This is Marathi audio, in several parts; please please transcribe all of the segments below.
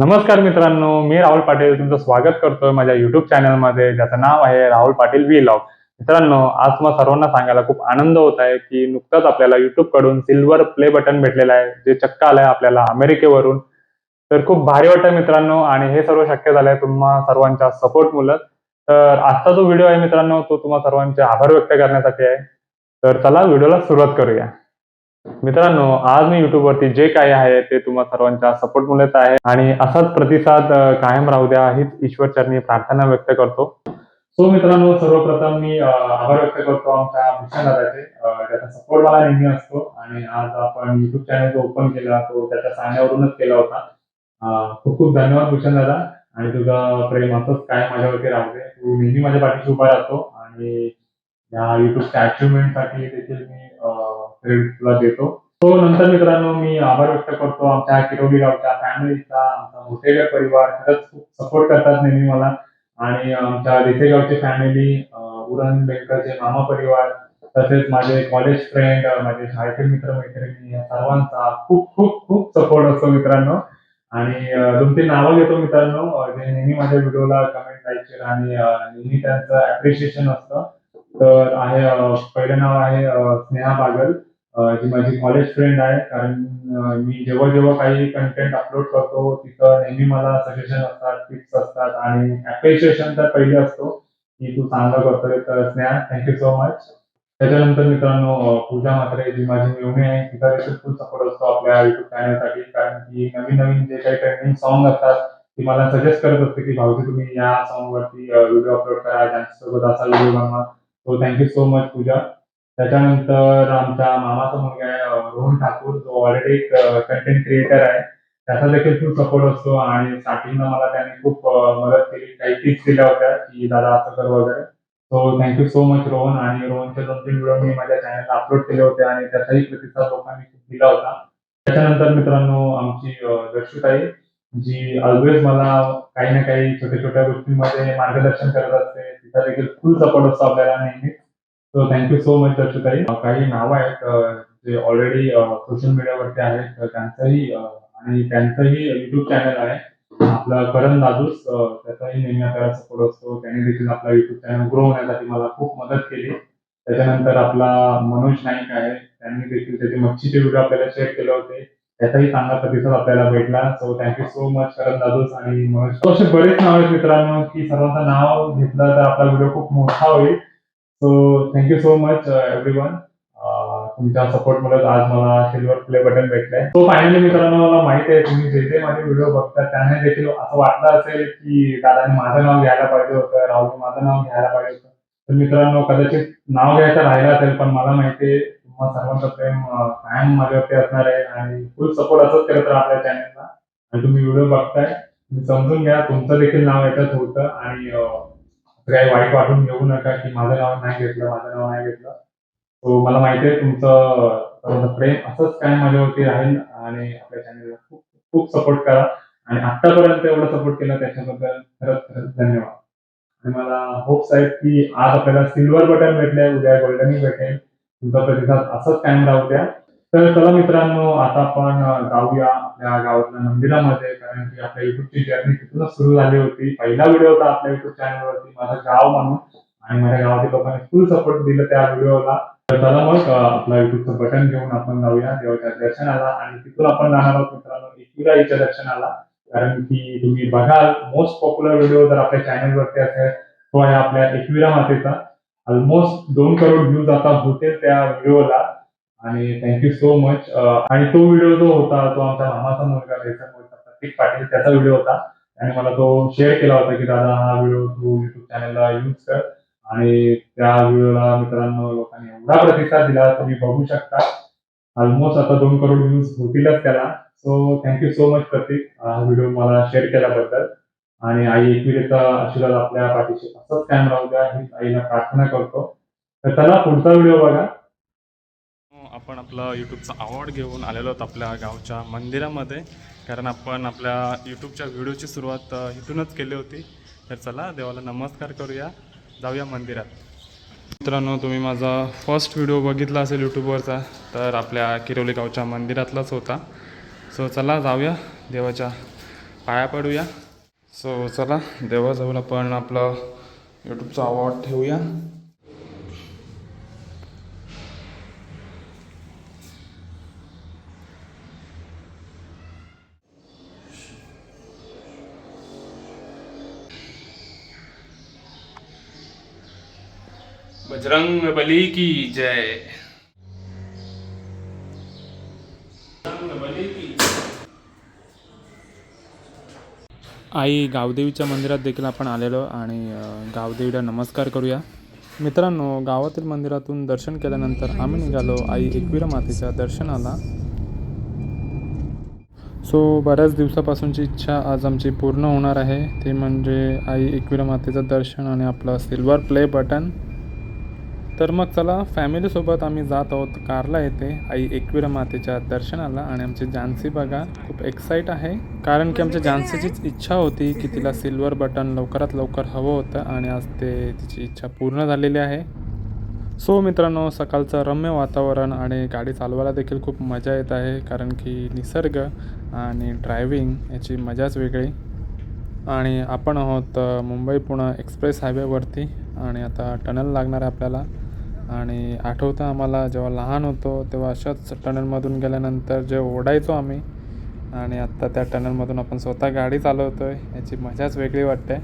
नमस्कार मित्रांनो मी राहुल पाटील तुमचं स्वागत करतोय माझ्या युट्यूब चॅनलमध्ये ज्याचं नाव आहे राहुल पाटील व्ही लॉग मित्रांनो आज तुम्हाला सर्वांना सांगायला खूप आनंद होत आहे की नुकताच आपल्याला युट्यूबकडून सिल्वर प्ले बटन भेटलेलं आहे. जे चक्क आलंय आपल्याला अमेरिकेवरून. तर खूप भारी वाटतं मित्रांनो आणि हे सर्व शक्य झालंय तुम्हा सर्वांच्या सपोर्ट मुलं तर आजचा जो व्हिडिओ आहे मित्रांनो तो तुम्हा सर्वांचे आभार व्यक्त करण्यासाठी आहे. तर चला व्हिडिओला सुरुवात करूया. मित्रांनो आज मी युट्यूबवरती वरती जे काही आहे ते तुम्हा सर्वांच्या सपोर्टमुळेच आहे आणि असाच प्रतिसाद कायम राहू द्या हीच ईश्वर चरणी प्रार्थना व्यक्त करतो. सो मित्रांनो सर्वप्रथम मी आभार व्यक्त करतो आमच्या भूषण दादाचे ज्याचा सपोर्ट मला नेहमी असतो आणि आज आपण युट्यूब चॅनल जो ओपन केला तो त्याच्या सांगण्यावरूनच केला होता. खूप खूप धन्यवाद भूषण दादा आणि तुझा प्रेम असंच काय माझ्यावरती राहू दे. तू नेहमी माझ्या पाठीशी उभा राहतो आणि या युट्यूबच्या अचिव्हमेंटसाठी देखील मी क्रेडिट तुला देतो. तो नंतर मित्रांनो मी आभार व्यक्त करतो. आमच्या किरोली गावच्या फॅमिलीचा आमचा मोठेगर परिवार खरंच खूप सपोर्ट करतात नेहमी मला. आणि आमच्या देसेगावची फॅमिली उरण बेंकरचे मामा परिवार तसेच माझे कॉलेज फ्रेंड माझे शाळेतील मित्र मैत्रिणी या सर्वांचा खूप खूप खूप सपोर्ट असतो मित्रांनो. आणि दोन तीन नावं घेतो मित्रांनो. जे नेहमी माझ्या व्हिडिओला कमेंट द्यायचे आणि नेहमी त्यांचं अप्रिशिएशन असतं. तर आहे पहिलं नाव आहे स्नेहा बागल. जी माझी कॉलेज फ्रेंड आहे. कारण मी जेव्हा जेव्हा काही कंटेंट अपलोड करतो तिथं नेहमी मला सजेशन असतात टिप्स असतात आणि अप्रिशिएशन तर पहिले असतो की तू चांगलं करतोय तर स्नेहा थँक्यू सो मच त्याच्यानंतर मित्रांनो पूजा मात्रे जी माझी मिळवणी आहे तिचा देखील खूप सपोर्ट असतो आपल्या युट्यूब चॅनलसाठी कारण की नवीन नवीन जे काही ट्रेंडिंग सॉन्ग असतात ती मला सजेस्ट करत असते की भाऊजी तुम्ही या सॉन्ग वरती व्हिडिओ अपलोड करा. त्यांच्यासोबत असा व्हिडिओ बनवा. So thank you so much Pooja. त्याच्यानंतर आमचा मामाचा मुलगा आहे रोहन ठाकूर. जो ऑलरेडी एक कंटेंट क्रिएटर आहे. त्याचा देखील खूप सपोर्ट असतो आणि स्टार्टिंगला मला त्याने खूप मदत केली. काही टिप्स दिल्या होत्या की दादा असं कर वगैरे. So thank you so much Rohan. आणि रोहनचे दोन तीन व्हिडिओ मी माझ्या चॅनलला अपलोड केले होते आणि त्याचाही प्रतिसाद लोकांनी खूप दिला होता. त्याच्यानंतर मित्रांनो आमची अं, दर्शुताई. जी ऑलवेज मला काही ना काही छोट्या छोट्या गोष्टींमध्ये मार्गदर्शन करत असते. तिचा देखील फुल सपोर्ट असतो आपल्याला नेहमी so thank you so much दर्शुताई काही नावं आहेत जे ऑलरेडी सोशल मीडियावरती आहेत त्यांचंही आणि त्यांचंही युट्यूब चॅनल आहे. आपला करण दादूस त्याचाही नेहमी आपल्याला सपोर्ट असतो. त्याने देखील आपला युट्यूब चॅनल ग्रो होण्यासाठी मला खूप मदत केली. त्याच्यानंतर आपला मनोज नाईक आहे. त्यांनी देखील त्याचे मच्छीचे व्हिडिओ आपल्याला शेअर केले होते. त्याचाही चांगला प्रतिसाद आपल्याला भेटला. So thank you so much Karan दादूस आणि मनोज. असे बरेच नाव आहेत मित्रांनो की सर्वांचं नाव घेतलं तर आपला व्हिडिओ खूप मोठा होईल. So thank you so much everyone तुमच्या सपोर्ट मुळे आज मला सिल्वर प्ले बटन भेटलंय. सो फायनली मित्रांनो मला माहिती आहे तुम्ही जे जे माझे व्हिडिओ बघतात त्यांना देखील असं वाटलं असेल की दादाने माझं नाव घ्यायला पाहिजे होतं राहुल माझं नाव घ्यायला पाहिजे होतं. तर मित्रांनो कदाचित नाव घ्यायचं राहिलं असेल पण मला माहिती तुम्हाला सर्वांचं प्रेम कायम माझ्यावरती असणार आहे आणि फुल सपोर्ट असंच करत राहा आपल्या चॅनलला आणि तुम्ही व्हिडिओ बघताय तुम्ही समजून घ्या. तुमचं देखील नाव याच्यात होतं आणि काही वाईट वाटून घेऊ नका की माझं नाव नाही घेतलं माझं नाव नाही घेतलं. सो मला माहिती आहे तुमचं प्रेम असंच काय माझ्यावरती राहील आणि आपल्या चॅनलला खूप खूप सपोर्ट करा. आणि आतापर्यंत एवढं सपोर्ट केला त्याच्याबद्दल खरंच खरंच धन्यवाद. आणि मला होप्स आहेत की आज आपल्याला सिल्वर बटन भेटलंय उद्या गोल्डनही भेटेल. तुमचा प्रतिसाद असंच कायम राहू द्या. तर चला मित्रांनो आता आपण जाऊया आपल्या गावातल्या मंदिरामध्ये कारण की आपल्या युट्यूबची जर्नी तिथूनच सुरू झाली होती. पहिला व्हिडिओ होता आपल्या युट्यूब चॅनलवरती माझं गाव म्हणून. आणि माझ्या गावातील लोकांनी फुल सपोर्ट दिलं त्या व्हिडिओला तर चला मग आपला आपलं युट्यूबचं बटन घेऊन आपण जाऊया देवाच्या दर्शनाला. आणि तिथून आपण जाणार आहोत मित्रांनो एकविराईच्या दर्शनाला. कारण की तुम्ही बघाल मोस्ट पॉप्युलर व्हिडिओ जर आपल्या चॅनलवरती असेल तो आहे आपल्या एकविरा मातेचा. ऑलमोस्ट दोन करोड व्ह्यूज आता होते त्या व्हिडिओला आणि थँक्यू सो मच आणि तो व्हिडिओ जो होता तो आमच्या मामाचा मुलगा मुलगा प्रतीक पाटील त्याचा व्हिडिओ होता. आणि मला तो शेअर केला होता की दादा हा व्हिडिओ तू युट्यूब चॅनलला यूज कर. आणि त्या व्हिडिओला मित्रांनो लोकांनी एवढा प्रतिसाद दिला तुम्ही बघू शकता. ऑलमोस्ट आता दोन करोड व्ह्यूज होतीलच त्याला. So thank you so much Prateek हा व्हिडिओ मला शेअर केल्याबद्दल. आणि आई एकविरेचा आशीर्वाद आपल्या पाठीशी असंच कायम राहू द्या ही आईला प्रार्थना करतो. तर चला पुढचा व्हिडिओ बघा. आपण आपला यूट्यूबचा अवॉर्ड घेऊन आलेलो आहोत आपल्या गावच्या मंदिरामध्ये. कारण आपण आपल्या यूट्यूबच्या व्हिडिओची सुरुवात इथूनच केली होती. तर चला देवाला नमस्कार करूया. जाऊया मंदिरात. मित्रांनो तुम्ही माझा फर्स्ट व्हिडिओ बघितला असेल यूट्यूबवरचा तर आपल्या किरोली गावच्या मंदिरातलाच होता. सो चला जाऊया. देवाच्या पाया पडूया. सो चला देवाजवळ आपण आपला यूट्यूबचा अवॉर्ड ठेवूया. बजरंग बली की जय। आई गावदेवीच्या मंदिरात देखील आपण आलेलो आणि गावदेवीला नमस्कार करूया. मित्रांनो गावातील मंदिरातून दर्शन केल्यानंतर आम्ही निघालो आई एकविरा मातेच्या दर्शनाला. सो बऱ्याच दिवसापासूनची इच्छा आज आमची पूर्ण होणार आहे. ते म्हणजे आई एकविरा मातेचं दर्शन आणि आपलं सिल्वर प्ले बटन. तर मग चला फॅमिलीसोबत आम्ही जात आहोत कारला येते आई एकविरा मातेच्या दर्शनाला आणि आमची जानसी बघा खूप एक्साईट आहे. कारण की आमच्या झान्सीचीच इच्छा होती की तिला सिल्वर बटन लवकरात लवकर हवं होतं आणि आज ते तिची इच्छा पूर्ण झालेली आहे. सो मित्रांनो सकाळचं रम्य वातावरण आणि गाडी चालवायला देखील खूप मजा येत आहे कारण की निसर्ग आणि ड्रायव्हिंग याची मजाच वेगळी. आणि आपण आहोत मुंबई पुणे एक्सप्रेस हायवेवरती आणि आता टनल लागणार आहे आपल्याला. आणि आठवतं आम्हाला जेव्हा लहान होतो तेव्हा अशाच टनलमधून गेल्यानंतर जे ओढायचो आम्ही आणि आत्ता त्या टनलमधून आपण स्वतः गाडी चालवतो आहे याची मजाच वेगळी वाटते.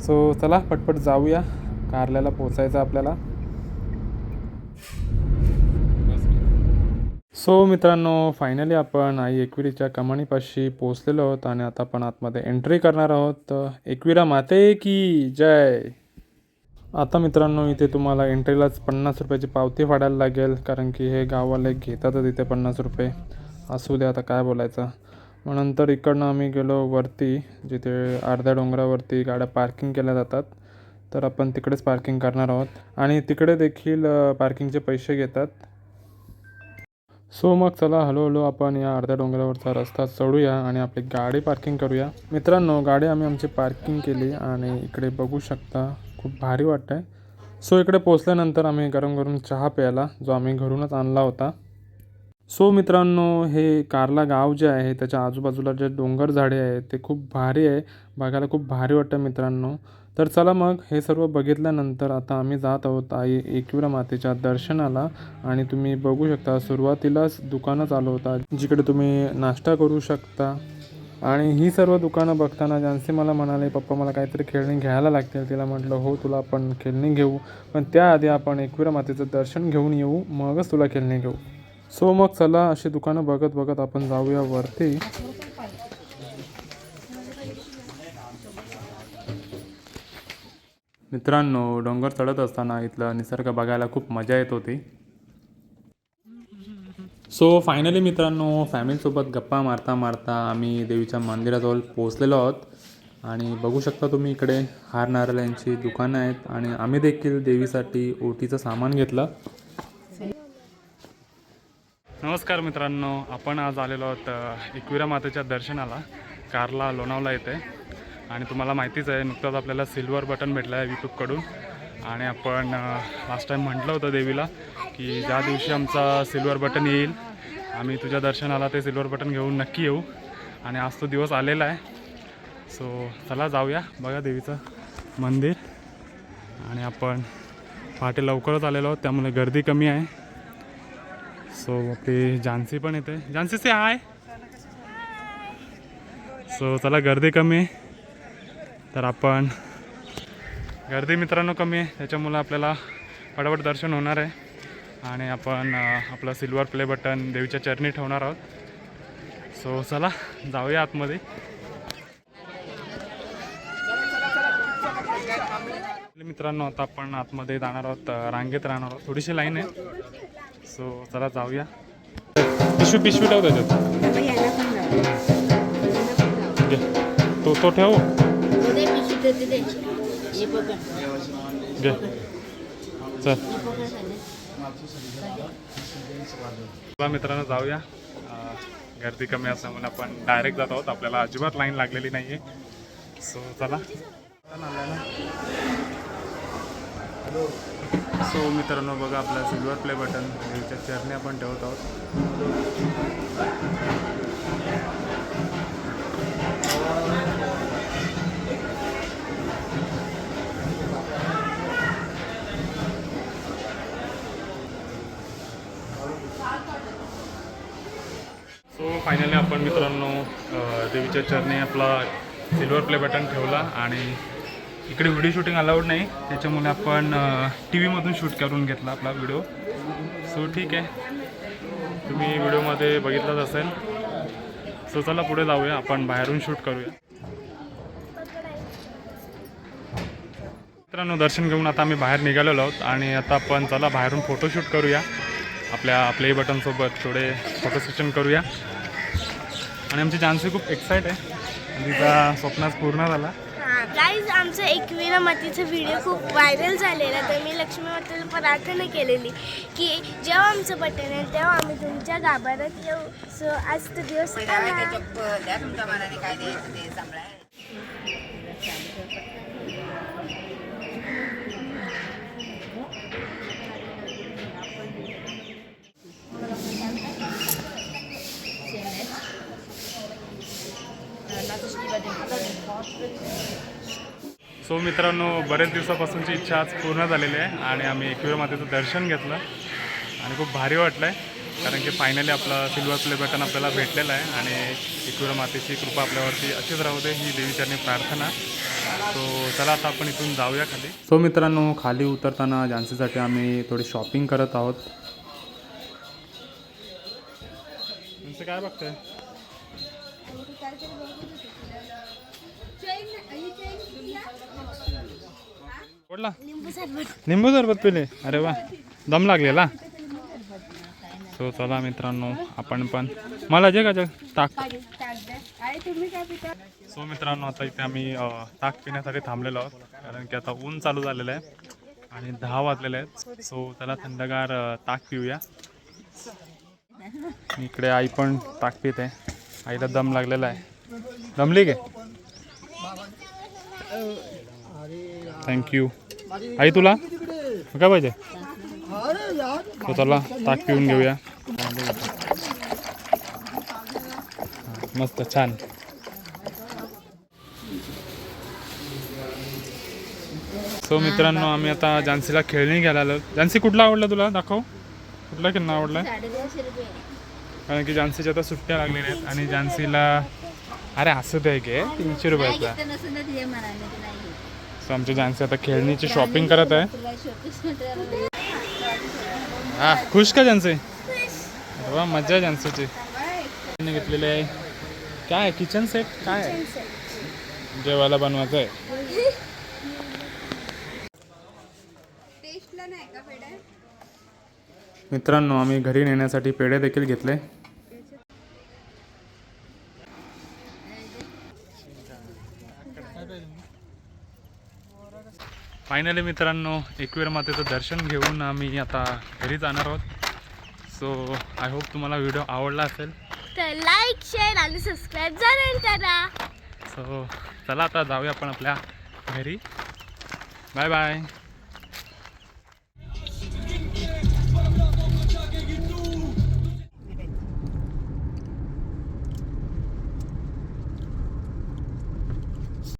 सो चला पटपट जाऊया कारल्याला पोचायचं आपल्याला. सो मित्रांनो फायनली आपण आई एकविरीच्या कमानीपाशी पोचलेलो आहोत आणि आता आपण आतमध्ये एंट्री करणार आहोत. एकविरा माते की जय! आता मित्रांनो इथे तुम्हाला एंट्रीलाच पन्नास रुपयाची पावती फाडायला लागेल कारण की हे गाववाले घेतातच इथे पन्नास रुपये. असू द्या आता काय बोलायचं. मग नंतर इकडनं आम्ही गेलो वरती जिथे अर्ध्या डोंगरावरती गाड्या पार्किंग केल्या जातात. तर आपण तिकडेच पार्किंग करणार आहोत. आणि तिकडे देखील पार्किंगचे पैसे घेतात. सो मग चला हळूहळू आपण या अर्ध्या डोंगरावरचा रस्ता चढूया आणि आपली गाडी पार्किंग करूया. मित्रांनो गाडी आम्ही आमची पार्किंग केली आणि इकडे बघू शकता खूप भारी वाटतंय. सो इकडे पोचल्यानंतर आम्ही गरम गरम चहा प्यायला जो आम्ही घरूनच आणला होता. सो मित्रांनो हे कारला गाव जे आहे त्याच्या आजूबाजूला जे डोंगर झाडे आहेत ते खूप भारी आहे. बघायला खूप भारी वाटतं मित्रांनो. तर चला मग हे सर्व बघितल्यानंतर आता आम्ही जात आहोत आई एकविरा मातेच्या दर्शनाला. आणि तुम्ही बघू शकता सुरुवातीलाच दुकानं चालू होतात जिकडे तुम्ही नाश्ता करू शकता. आणि ही सर्व दुकानं बघताना जानसी मला म्हणाले पप्पा मला काहीतरी खेळणी घ्यायला लागतील. तिला म्हटलं हो तुला आपण खेळणी घेऊ. पण त्याआधी आपण एकविरा मातेचं दर्शन घेऊन येऊ. मगच तुला खेळणी घेऊ. सो मग चला अशी दुकानं बघत बघत आपण जाऊया वरती. मित्रांनो डोंगर चढत असताना इथलं निसर्ग बघायला खूप मजा येत होती. सो फायनली मित्रांनो फॅमिलीसोबत गप्पा मारता मारता आम्ही देवीच्या मंदिराजवळ पोहोचलेलो आहोत. आणि बघू शकता तुम्ही इकडे हार नारळांची दुकानं आहेत आणि आम्ही देखील देवीसाठी ओटीचं सामान घेतलं. नमस्कार मित्रांनो आपण आज आलेलो आहोत एकविरा मातेच्या दर्शनाला कारला लोणावला येते आणि तुम्हाला माहितीच आहे नुकतंच आपल्याला सिल्वर बटन भेटलं आहे यूट्यूबकडून आणि आपण लास्ट टाईम म्हटलं होतं देवीला की ज्या दिवशी आमचा सिल्वर बटन येईल आम्ही तुझ्या दर्शनाला ते सिल्वर बटन घेऊन नक्की येऊ. आणि आज तो दिवस आलेला आहे. सो चला जाऊया बघा देवीचं मंदिर. आणि आपण पहाटे लवकरच आलेलो आहोत त्यामुळे गर्दी कमी आहे. सो आपली झान्सी पण येते. झान्सी से हाय सो चला गर्दी कमी आहे. तर आपण गर्दी मित्रांनो कमी आहे त्याच्यामुळं आपल्याला फटाफट दर्शन होणार आहे. आणि आपण आपलं सिल्वर प्ले बटन देवीच्या चरणी ठेवणार आहोत. सो चला जाऊया आतमध्ये. मित्रांनो आता आपण आतमध्ये जाणार आहोत रांगेत राहणार आहोत. थोडीशी लाईन आहे. सो चला जाऊया. पिशवी पिशवी ठेव त्याच्यात. तो तो ठेव. घे. चल. बघा झालं. चला मित्रांनो जाऊया. गर्दी कमी असल्यामुळे आपण डायरेक्ट जात आहोत. आपल्याला अजिबात लाईन लागलेली नाही आहे सो चला सो मित्रांनो बघा आपलं सिल्वर प्ले बटन देवीच्या चरणी आपण ठेवत आहोत. फायनली आपण मित्रांनो देवीच्या चरणी आपला सिल्वर प्ले बटन ठेवला आणि इकडे व्हिडिओ शूटिंग अलाउड नाही. त्याच्यामुळे आपण टी व्हीमधून शूट करून घेतला आपला व्हिडिओ सो ठीक आहे. तुम्ही व्हिडिओमध्ये बघितलाच असेल. सो चला पुढे जाऊया. आपण बाहेरून शूट करूया. मित्रांनो दर्शन घेऊन आता आम्ही बाहेर निघालेलो आहोत आणि आता आपण चला बाहेरून फोटोशूट करूया. आपल्या प्ले बटनसोबत थोडे फोटो सेशन करूया. आणि आमची जानसी खूप एक्साइट आहे. आणि तिचा स्वप्नाच पूर्ण झाला. गाईज आमचं एकविरा मातीचा व्हिडिओ खूप व्हायरल झालेला तर मी लक्ष्मी मातेला प्रार्थना केलेली की जेव्हा आमचं बटन आहे तेव्हा आम्ही तुमच्या गाभाऱ्यात येऊ. सो आज तो दिवस. द्या तुमच्या मनाने काय द्यायचं ते सांभाळा सो मित्रांनो बरेच दिवसापासूनची इच्छा आज पूर्ण झालेली आहे आणि आम्ही एकविरा मातेचं दर्शन घेतलं आणि खूप भारी वाटलं आहे कारण की फायनली आपला सिल्वर प्ले बटन आपल्याला भेटलेलं आहे आणि एकविरा मातेची कृपा आपल्यावरती अशीच राहू दे ही देवीचरणी प्रार्थना. सो चला आता आपण इथून जाऊया खाली. सो मित्रांनो खाली उतरताना झान्सीसाठी आम्ही थोडी शॉपिंग करत आहोत. काय बघतंय? कुठला लिंबू सरबत. पिले? अरे वा. दम लागलेला. सो चला मित्रांनो आपण पण. मला जे का जे ताक. सो मित्रांनो आता इथे आम्ही ताक पिण्यासाठी थांबलेलो आहोत. कारण की आता ऊन चालू झालेलं आहे आणि दहा वाजलेले आहेत. सो त्याला थंडगार ताक पिऊया. इकडे आई पण ताक पित. आहे आईला दम लागलेला आहे. दमली गे? थँक्यू आई तुला? काय पाहिजे? तो चला ताक पिऊन घेऊया. मस्त छान. सो मित्रांनो आम्ही आता झान्सीला खेळणी घ्यायला आलो. झान्सी कुठला आवडला तुला? दाखव. कुठला खेळणं आवडला कारण की झान्सीच्या आता सुट्ट्या लागलेल्या आहेत आणि झान्सीला अरे असं ते घे तीनशे रुपयाचा सो आमच्या झान्सी आता खेळणीची शॉपिंग करत आहे. हा खुश का जानसे अरे वा मजा आहे जानसेची तिने घेतलेले आहे. काय आहे? किचन सेट काय जेवायला बनवायचं आहे. मित्रांनो आम्ही घरी नेण्यासाठी पेढे देखील घेतले. फायनली मित्रांनो एकवीर मातेचं दर्शन घेऊन आम्ही आता घरी जाणार आहोत. सो आय होप तुम्हाला व्हिडिओ आवडला असेल. तर लाईक शेअर आणि सबस्क्राईब जरूर करा. सो चला आता जाऊया आपण आपल्या घरी. Bye bye